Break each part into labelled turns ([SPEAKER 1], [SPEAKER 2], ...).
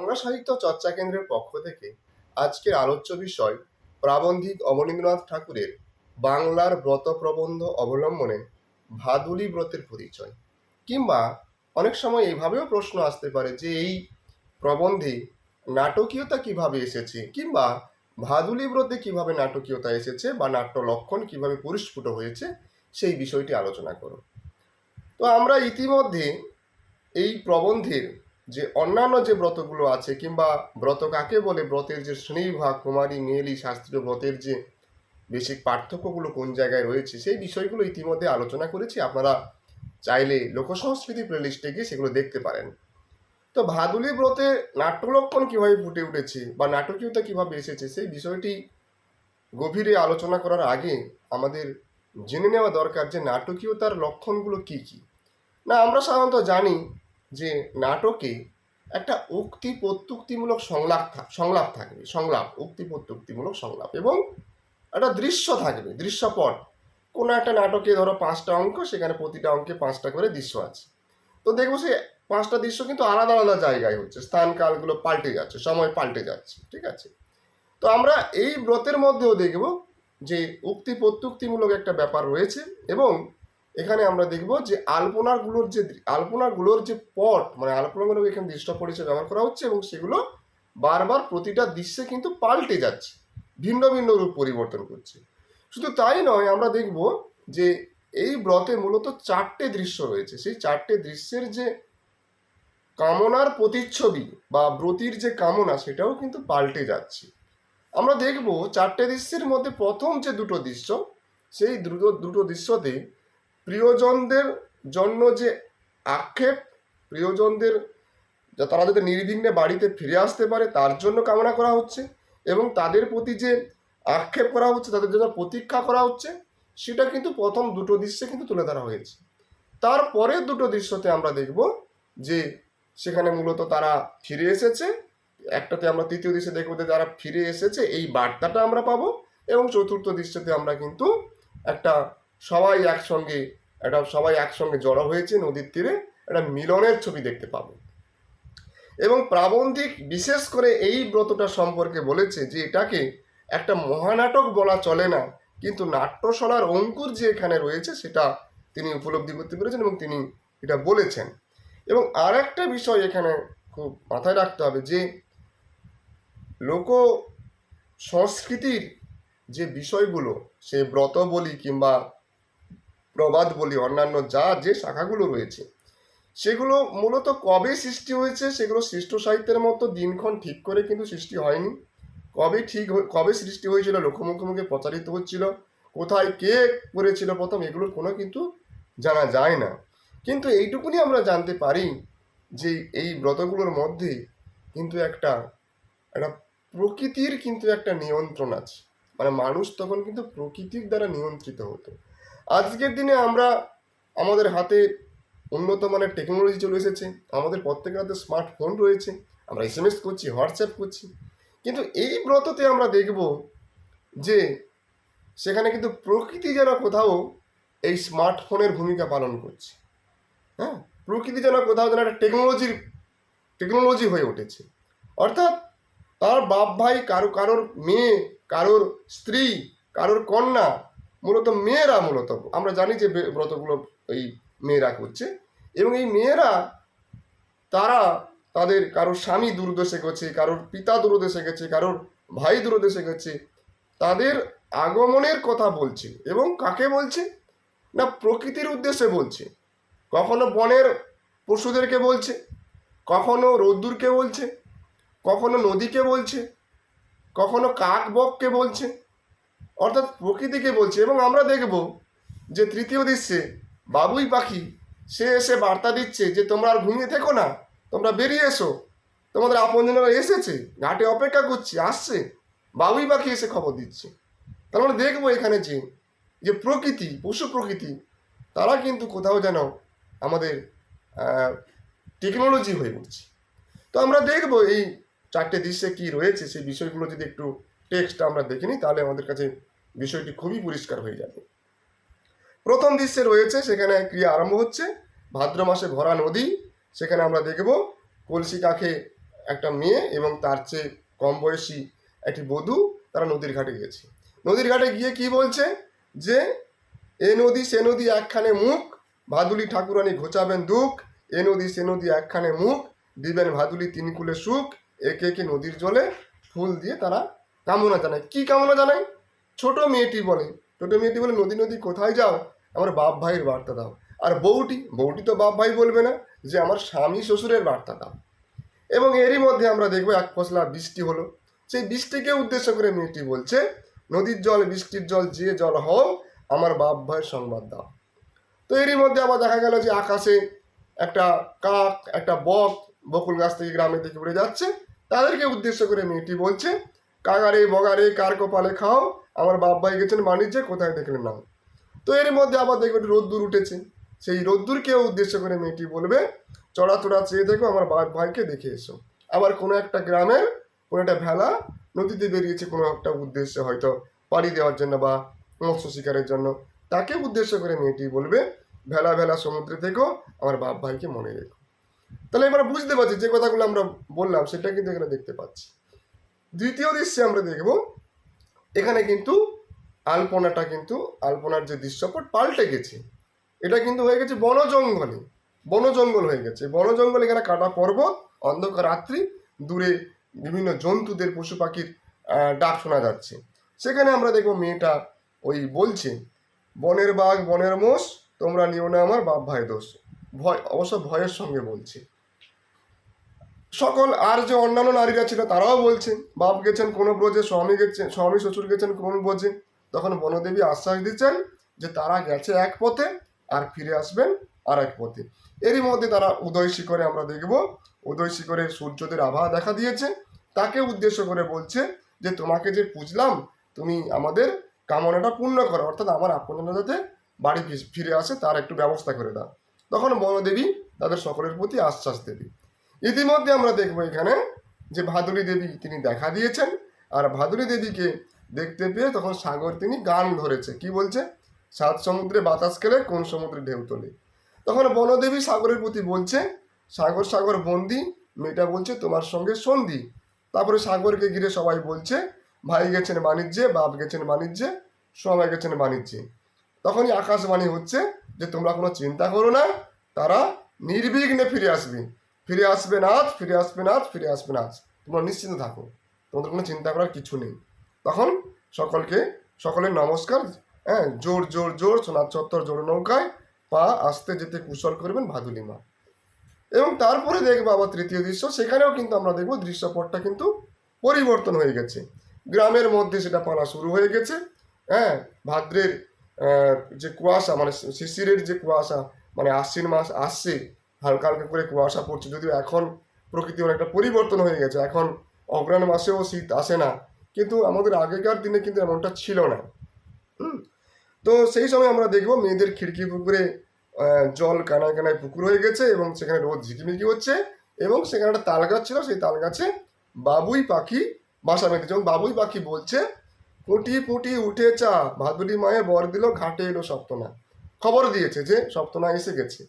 [SPEAKER 1] বাংলা সাহিত্য চর্চা কেন্দ্রের পক্ষ থেকে আজকের আলোচ্য বিষয় প্রাবন্ধিক অবনীন্দ্রনাথ ঠাকুরের বাংলার ব্রত প্রবন্ধ অবলম্বনে ভাদুলি ব্রতের পরিচয়। কিংবা অনেক সময় এইভাবেও প্রশ্ন আসতে পারে যে এই প্রবন্ধে নাটকীয়তা কীভাবে এসেছে, কিংবা ভাদুলি ব্রতে কীভাবে নাটকীয়তা এসেছে বা নাট্য লক্ষণ কীভাবে পরিস্ফুট হয়েছে, সেই বিষয়টি আলোচনা করো। তো আমরা ইতিমধ্যে এই প্রবন্ধের যে অন্যান্য যে ব্রতগুলো আছে কিংবা ব্রত কাকে বলে? ব্রতের যে শ্রেণীবিভাগ কুমারী, মেয়েলি, শাস্ত্রীয় ব্রতের যে বেসিক পার্থক্যগুলো কোন জায়গায় রয়েছে, সেই বিষয়গুলো ইতিমধ্যে আলোচনা করেছি। আপনারা চাইলে লোকসংস্কৃতি প্লেলিস্টে গিয়ে সেগুলো দেখতে পারেন। তো ভাদুলি ব্রতে নাট্যলক্ষণ কীভাবে ফুটে উঠেছে বা নাটকীয়তা কীভাবে এসেছে, সেই বিষয়টি গভীরে আলোচনা করার আগে আমাদের জেনে নেওয়া দরকার যে নাটকীয়তার লক্ষণগুলো কী কী। না, আমরা সাধারণত জানি যে নাটকে একটা উক্তি প্রত্যুক্তিমূলক সংলাপ সংলাপ থাকবে, সংলাপ উক্তি প্রত্যুক্তিমূলক সংলাপ এবং একটা দৃশ্য থাকবে, দৃশ্যপট। কোনো একটা নাটকে ধরো পাঁচটা অঙ্ক, সেখানে প্রতিটা অঙ্কে পাঁচটা করে দৃশ্য আছে। তো দেখব সে পাঁচটা দৃশ্য কিন্তু আলাদা আলাদা জায়গায় হচ্ছে, স্থান কালগুলো পাল্টে যাচ্ছে, সময় পাল্টে যাচ্ছে, ঠিক আছে? তো আমরা এই ব্রতের মধ্যেও দেখব যে উক্তি প্রত্যুক্তিমূলক একটা ব্যাপার রয়েছে এবং এখানে আমরা দেখব যে আলপনাগুলোর যে আলপনাগুলোর যে পট মানে আলপনাগুলো এখানে দৃশ্য পরিচয় ব্যবহার করা হচ্ছে এবং সেগুলো বারবার প্রতিটা দৃশ্যে কিন্তু পাল্টে যাচ্ছে, ভিন্ন ভিন্ন রূপ পরিবর্তন করছে। শুধু তাই নয়, আমরা দেখব যে এই ব্রতে মূলত চারটে দৃশ্য রয়েছে। সেই চারটে দৃশ্যের যে কামনার প্রতিচ্ছবি বা ব্রতির যে কামনা, সেটাও কিন্তু পাল্টে যাচ্ছে। আমরা দেখব চারটে দৃশ্যের মধ্যে প্রথম যে দুটো দৃশ্য, সেই দুটো দুটো দৃশ্যতে প্রিয়জনদের জন্য যে আক্ষেপ, প্রিয়জনদের তারা যাতে নির্বিঘ্নে বাড়িতে ফিরে আসতে পারে, তার জন্য কামনা করা হচ্ছে এবং তাদের প্রতি যে আক্ষেপ করা হচ্ছে, তাদের জন্য প্রতীক্ষা করা হচ্ছে, সেটা কিন্তু প্রথম দুটো দৃশ্যে কিন্তু তুলে ধরা হয়েছে। তারপরের দুটো দৃশ্যতে আমরা দেখব যে সেখানে মূলত তারা ফিরে এসেছে। একটাতে আমরা তৃতীয় দৃশ্যে দেখব যে তারা ফিরে এসেছে, এই বার্তাটা আমরা পাবো এবং চতুর্থ দৃশ্যতে আমরা কিন্তু একটা সবাই একসঙ্গে একটা সবাই একসঙ্গে জড়ো হয়েছে নদীর তীরে, একটা মিলনের ছবি দেখতে পাবো। এবং প্রাবন্ধিক বিশেষ করে এই ব্রতটা সম্পর্কে বলেছে যে এটাকে একটা মহানাটক বলা চলে না, কিন্তু নাট্যশালার অঙ্কুর যে এখানে রয়েছে সেটা তিনি উপলব্ধি করতে পেরেছেন এবং তিনি এটা বলেছেন। এবং আর একটা বিষয় এখানে খুব মাথায় রাখতে হবে যে লোক সংস্কৃতির যে বিষয়গুলো, সে ব্রত বলি কিংবা প্রবাদ বলি, অন্যান্য যা যে শাখাগুলো রয়েছে। সেগুলো মূলত কবে সৃষ্টি হয়েছে, সেগুলো সৃষ্ট সাহিত্যের মতো দিনক্ষণ ঠিক করে কিন্তু সৃষ্টি হয়নি। কবে ঠিক কবে সৃষ্টি হয়েছিল মুখে প্রচারিত হচ্ছিল, কোথায় কে করেছিল প্রথম এগুলোর কোনো কিন্তু জানা যায় না। কিন্তু এইটুকুনি আমরা জানতে পারি যে এই ব্রতগুলোর মধ্যে কিন্তু একটা একটা প্রকৃতির কিন্তু একটা নিয়ন্ত্রণ আছে। মানে মানুষ তখন কিন্তু প্রকৃতির দ্বারা নিয়ন্ত্রিত হতো। আজকের দিনে আমরা আমাদের হাতে উন্নত মানের টেকনোলজি চলে এসেছে। আমাদের প্রত্যেকের হাতে স্মার্টফোন রয়েছে। আমরা এস এম এস করছি হোয়াটসঅ্যাপ করছি। কিন্তু এই ব্রততে আমরা দেখব যে সেখানে কিন্তু প্রকৃতি যেন কোথাও এই স্মার্টফোনের ভূমিকা পালন করছে। হ্যাঁ প্রকৃতি যেন কোথাও যেন একটা টেকনোলজির টেকনোলজি হয়ে উঠেছে। অর্থাৎ তার বাপ ভাই কারও, কারোর মেয়ে, কারোর স্ত্রী, কারোর কন্যা মূলত মেয়েরা মূলত, আমরা জানি যে ব্রতগুলো এই মেয়েরা করছে। এবং এই মেয়েরা, তারা তাদের কারোর স্বামী দূরদেশে গেছে, কারোর পিতা দূরদেশে গেছে, কারোর ভাই দূরদেশে গেছে, তাদের আগমনের কথা বলছে এবং কাকে বলছে? না, প্রকৃতির উদ্দেশ্যে বলছে। কখনো বনের পশুদেরকে বলছে, কখনো রোদ্দুরকে বলছে, কখনো নদীকে বলছে, কখনো কাক বককে বলছে অর্থাৎ প্রকৃতিকে বলছে এবং আমরা দেখব যে তৃতীয় দৃশ্যে বাবুই পাখি। সে এসে বার্তা দিচ্ছে যে তোমরা আর ঘুমিয়ে থেকো না, তোমরা বেরিয়ে এসো। তোমাদের আপনজনেরা এসেছে, ঘাটে অপেক্ষা করছে, আসছে। বাবুই পাখি এসে খবর দিচ্ছে। তার মানে দেখব এখানে যে যে প্রকৃতি, পশু প্রকৃতি, তারা কিন্তু কোথাও যেন আমাদের টেকনোলজি হয়ে উঠছে তো আমরা দেখব এই চারটে দৃশ্যে কি রয়েছে, সেই বিষয়গুলো যদি একটু টেক্সট আমরা দেখে নিই, তাহলে আমাদের কাছে বিষয়টি খুবই পরিষ্কার হয়ে যাবে। প্রথম দৃশ্যে রয়েছে, সেখানে ক্রিয়া আরম্ভ হচ্ছে। ভাদ্র মাসে ভরা নদী, সেখানে আমরা দেখব কলসি কাখে একটা মেয়ে এবং তার চেয়ে কম বয়সী একটি বধূ তারা নদীর ঘাটে গিয়েছে। নদীর ঘাটে গিয়ে কি বলছে? যে, এ নদী, সে নদী একখানে মুখ, ভাদুলি ঠাকুরানি ঘোচাবেন দুঃখ। এ নদী, সে নদী একখানে মুখ, দিবেন ভাদুলি তিন কুলে সুখ। একে একে নদীর জলে ফুল দিয়ে তারা কামনা জানায়। কি কামনা জানায়? ছোট মেয়েটি বলে, ছোট মেয়েটি বলে, নদী নদী, কোথায় যাও? আমার বাপ ভাইয়ের বার্তা দাও। আর বউটি বউটি তো বাপ ভাই বলবে না, যে আমার স্বামী শ্বশুরের বার্তা দাও। এবং এরই মধ্যে আমরা দেখব এক ফসলা বৃষ্টি হলো। সেই বৃষ্টিকে উদ্দেশ্য করে মেয়েটি বলছে, নদীর জল, বৃষ্টির জল, যে জল হও, আমার বাপ ভাইয়ের সংবাদ দাও। তো এরই মধ্যে আবার দেখা গেল যে আকাশে একটা কাক, একটা বক বকুল গাছ থেকে গ্রামের দিকে উড়ে যাচ্ছে। তাদেরকে উদ্দেশ্য করে মেয়েটি বলছে, কাগারে, বগারে, কার কপালে খাও আমার বাপ ভাই গেছেন বাণিজ্যে, কোথায় দেখলেন না। তো এর মধ্যে আবার দেখবে রোদ্দুর উঠেছে। সেই রোদ্দুরকেও উদ্দেশ্য করে মেয়েটি বলবে, চড়া চড়া চেয়ে দেখো আমার বাপ ভাইকে দেখে এসো। আবার কোনো একটা গ্রামের, কোনো একটা ভেলা নদীতে বেরিয়েছে কোনো একটা উদ্দেশ্যে হয়তো পাড়ি দেওয়ার জন্য বা মৎস্য শিকারের জন্য। তাকে উদ্দেশ্য করে মেয়েটি বলবে, ভেলা ভেলা, সমুদ্রে থেকেও আমার বাপ ভাইকে মনে রেখো। তাহলে এবার বুঝতে পারছি যে কথাগুলো আমরা বললাম, সেটা কিন্তু এখানে দেখতে পাচ্ছি। দ্বিতীয় দৃশ্যে আমরা দেখব এখানে কিন্তু আলপনাটা কিন্তু আলপনার যে দৃশ্যপট পাল্টে গেছে। এটা কিন্তু হয়ে গেছে বন জঙ্গলে বন জঙ্গল হয়ে গেছে। বন জঙ্গল এখানে কাটা পর্বত, অন্ধকার রাত্রি, দূরে বিভিন্ন জন্তুদের, পশু পাখির ডাক শোনা যাচ্ছে। সেখানে আমরা দেখব মেয়েটা ওই বলছে, বনের বাঘ, বনের মোষ, তোমরা নিও না আমার বাপ ভাই দোষ। ভয়, অবশ্য ভয়ের সঙ্গে বলছে। সকল আর যে অন্যান্য নারীরা ছিল তারাও বলছে বাপ গেছেন কোন ব্রজে, স্বামী গেছেন, স্বামী শ্বশুর গেছেন কোন ব্রজে। তখন বনদেবী আশ্বাস দিচ্ছেন যে তারা গেছে এক পথে আর ফিরে আসবেন আর এক পথে। এরই মধ্যে তারা উদয় শিখরে আমরা দেখব, উদয় শিখরে সূর্যদের আভা দেখা দিয়েছে। তাকে উদ্দেশ্য করে বলছে যে, তোমাকে যে পুজলাম, তুমি আমাদের কামনাটা পূর্ণ করো, অর্থাৎ আমার আপনজনরা যাতে বাড়ি ফিরে আসে, তার একটু ব্যবস্থা করে দাও। তখন বনদেবী তাদের সকলের প্রতি আশ্বাস দেবী। ইতিমধ্যে আমরা দেখব এখানে যে ভাদুরী দেবী তিনি দেখা দিয়েছেন, আর ভাদুরী দেবীকে দেখতে পেয়ে তখন সাগর তিনি গান ধরেছে। কি বলছে? সাত সমুদ্রে বাতাস খেলে কোন সমুদ্রে ঢেউ তোলে। তখন বনদেবী সাগরের প্রতি বলছে, সাগর সাগর বন্দি। মেয়েটা বলছে, তোমার সঙ্গে সন্ধি। তারপরে সাগরকে ঘিরে সবাই বলছে, ভাই গেছেন বাণিজ্যে, বাপ গেছেন বাণিজ্যে সবাই গেছেন বাণিজ্যে। তখনই আকাশবাণী হচ্ছে যে, তোমরা কোনো চিন্তা করো না, তারা নির্বিঘ্নে ফিরে আসবে। ফিরে আসবে নাথ ফিরে আসবে নাথ ফিরে আসবে নাথ। তোমরা নিশ্চিন্ত থাকো, তোমাদের কোনো চিন্তা করার কিছু নেই। তখন সকলকে, সকলের নমস্কার হ্যাঁ জোর জোর জোর, সোনার চত্বর, জোর নৌকায় পা আসতে যেতে কুশল করবেন ভাদুলি মা। এবং তারপরে দেখব আবার তৃতীয় দৃশ্য, সেখানেও কিন্তু আমরা দেখব দৃশ্যপটটা কিন্তু পরিবর্তন হয়ে গেছে। গ্রামের মধ্যে সেটা পানা শুরু হয়ে গেছে হ্যাঁ ভাদ্রের যে কুয়াশা মানে শিশিরের যে কুয়াশা মানে আশ্বিন মাস আসছে হালকা হালকা করে কুয়াশা পড়ছে, যদিও এখন প্রকৃতি অনেকটা পরিবর্তন হয়ে গেছে। এখন অগ্রাণ মাসেও শীত আসে না, কিন্তু আমাদের আগেকার দিনে কিন্তু এমনটা ছিল না। তো সেই সময় আমরা দেখব মেয়েদের খিড়কি পুকুরে জল কানায় কানায় পুকুর হয়ে গেছে এবং সেখানে রোদ ঝিকিমিকি হচ্ছে এবং সেখানে একটা তাল গাছ ছিল, সেই তাল গাছে বাবুই পাখি বাসা বেঁধেছে এবং বাবুই পাখি বলছে পুটি পুটি উঠে চা ভাদুলি মায়ে বর দিল, ঘাটে এলো সপ্তনা। খবর দিয়েছে যে সপ্তনা এসে গেছে।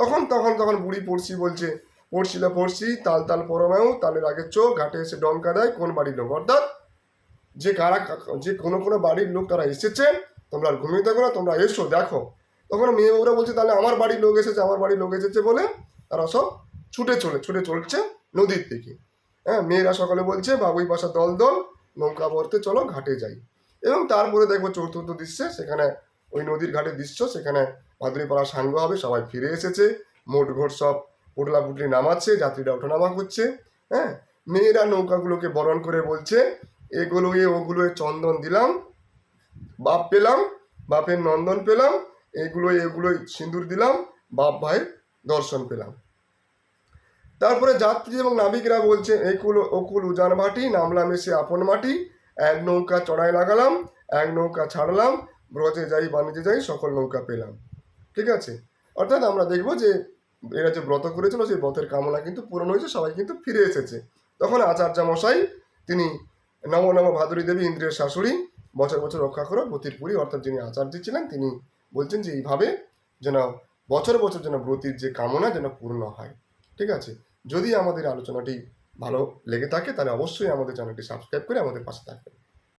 [SPEAKER 1] তখন তখন তখন বুড়ি পড়শি বলছে পড়শিলা পড়শি, তাল তাল পরমায়ু তালের আগে চোখ, ঘাটে এসে ডঙ্কা দেয়, কোন বাড়ির লোক? অর্থাৎ যে কারা, যে কোনো কোনো বাড়ির লোক তারা এসেছে তোমরা আর ঘুমিয়ে থাকো না, তোমরা এসো, দেখো। তখন মেয়ে বউরা বলছে, তাহলে আমার বাড়ির লোক এসেছে, আমার বাড়ির লোক এসেছে বলে তারা সব ছুটে চলে, ছুটে চলছে নদীর দিকে। হ্যাঁ মেয়েরা সকালে বলছে, বাবুই বাসা দল দল, নৌকা ভরতে চলো, ঘাটে যাই। এবং তারপরে দেখব চতুর্থ দৃশ্যে, সেখানে ওই নদীর ঘাটের দৃশ্য, সেখানে ভাদুরীপাড়া সাঙ্গ হবে, সবাই ফিরে এসেছে। মোট ঘোট সব পোটলা পুটলি নামাচ্ছে, যাত্রীরা ওঠানামা করছে হ্যাঁ? মেয়েরা নৌকাগুলোকে বরণ করে বলছে এগুলো এ ওগুলো চন্দন দিলাম, বাপ পেলাম, বাপের নন্দন পেলাম এগুলো এগুলো সিঁদুর দিলাম, বাপ ভাইয়ের দর্শন পেলাম। তারপরে যাত্রী এবং নাবিকরা বলছে, একুল ওকুল উজান ভাটি নামলাম এসে আপন মাটি, এক নৌকা চড়াই লাগালাম, এক নৌকা ছাড়লাম ব্রজে যাই বাণিজ্যে যাই, সকল নৌকা পেলাম। ঠিক আছে? অর্থাৎ আমরা দেখব যে এরা যে ব্রত করেছিল, সেই ব্রতের কামনা কিন্তু পূরণ হয়েছে, সবাই কিন্তু ফিরে এসেছে। তখন আচার্য মশাই তিনি নম নম ভাদুরী দেবী ইন্দ্রের শাশুড়ি, বছর বছর রক্ষা করো পুরী অর্থাৎ যিনি আচার্য ছিলেন, তিনি বলছেন যে এইভাবে যেন বছর বছর যেন ব্রতির যে কামনা যেন পূর্ণ হয়। ঠিক আছে? যদি আমাদের আলোচনাটি ভালো লেগে থাকে, তাহলে অবশ্যই আমাদের চ্যানেলটি সাবস্ক্রাইব করে আমাদের পাশে থাকবেন।